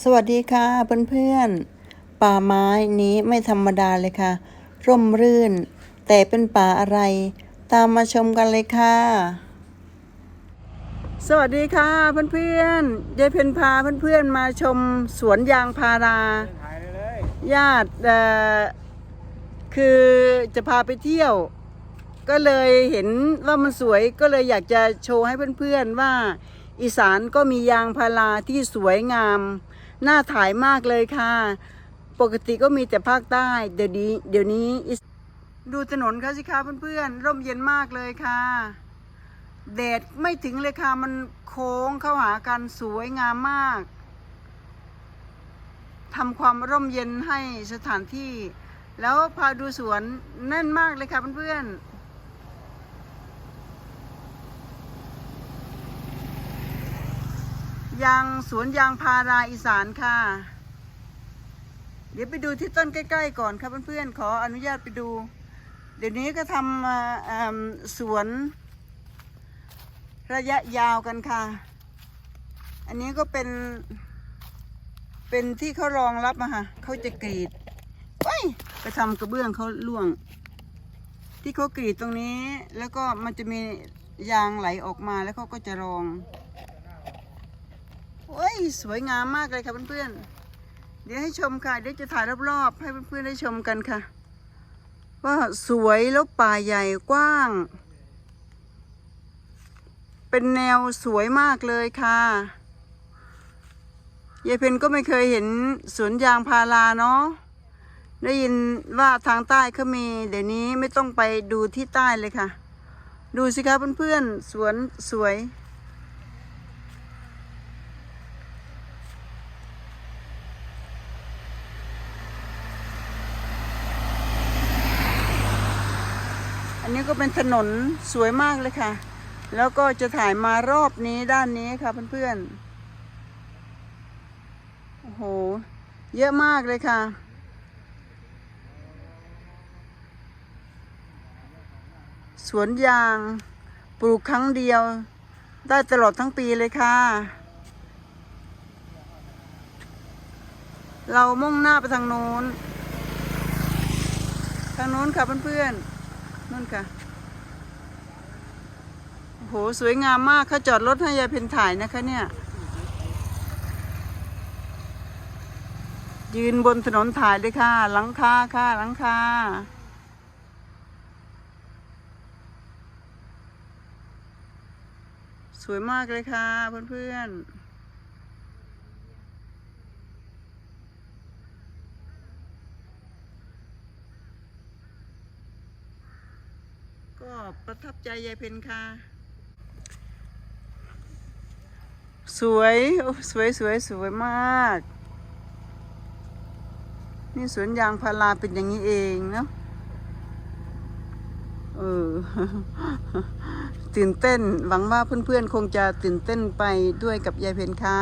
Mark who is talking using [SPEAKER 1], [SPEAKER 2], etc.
[SPEAKER 1] สวัสดีค่ะเพื่อนๆ ป่าไม้นี้ไม่ธรรมดาเลยค่ะ ร่มรื่น แต่เป็นป่าอะไร ตามมาชมกันเลยค่ะ สวัสดีค่ะเพื่อนๆยายเพนพาเพื่อนๆมาชมสวนยางพารา
[SPEAKER 2] ถ่ายเลย
[SPEAKER 1] ญาติคือจะพาไปเที่ยว ก็เลยเห็นว่ามันสวยก็เลยอยากจะโชว์ให้เพื่อนๆว่า อีสานก็มียางพาราที่สวยงาม น่าถ่ายมากเลยค่ะ ปกติก็มีแต่ภาคใต้ เดี๋ยวนี้เดี๋ยวนี้ ดูถนนเขาสิคะเพื่อนๆ ร่มเย็นมากเลยค่ะแดดไม่ถึงเลยค่ะ มันโค้งเข้าหากันสวยงามมากทำความร่มเย็นให้สถานที่ แล้วพาดูสวนแน่นมากเลยค่ะเพื่อนๆ ยางสวนยางพาราอีสานค่ะ เดี๋ยวไปดูที่ต้นใกล้ ๆ ก่อนครับเพื่อนๆขออนุญาตไปดู เดี๋ยวนี้ก็ทำสวนระยะยาวกันค่ะ อันนี้ก็เป็น เป็นที่เขารองรับอะค่ะเขาจะกรีดเว้ยไปทำกระเบื้องเขาล่วง ที่เขากรีดตรงนี้ แล้วก็มันจะมียางไหลออกมาแล้วเขาก็จะรอง เว้ยสวยงามมากเลยค่ะเพื่อนๆ เดี๋ยวให้ชมค่ะ เดี๋ยวจะถ่ายรอบๆ ให้เพื่อนๆได้ชมกันค่ะ ว่าสวยแล้วป่าใหญ่กว้าง เป็นแนวสวยมากเลยค่ะยายเพนก็ไม่เคยเห็นสวนยางพาราเนาะ ได้ยินว่าทางใต้เขามี เดี๋ยวนี้ไม่ต้องไปดูที่ใต้เลยค่ะ ดูสิคะเพื่อนๆ สวนสวย อันนี้ก็เป็นถนนสวยมากเลยค่ะ แล้วก็จะถ่ายมารอบนี้ด้านนี้ค่ะเพื่อนๆ โอ้โห เยอะมากเลยค่ะ สวนยางปลูกครั้งเดียว ได้ตลอดทั้งปีเลยค่ะ เรามุ่งหน้าไปทางโน้น ทางโน้นค่ะเพื่อนๆ นู่นค่ะโอ้โหสวยงามมากเขาจอดรถให้ยายเพนถ่ายนะคะเนี่ย ยืนบนถนนถ่ายเลยค่ะ หลังคาค่ะหลังคาสวยมากเลยค่ะเพื่อนๆ ก็ประทับใจยายเพนค่ะ สวยโอ้สวยสวยสวยมาก นี่สวนยางพาราเป็นอย่างนี้เองเนาะเออตื่นเต้นหวังว่าเพื่อนๆ คงจะตื่นเต้นไปด้วยกับยายเพนค่ะ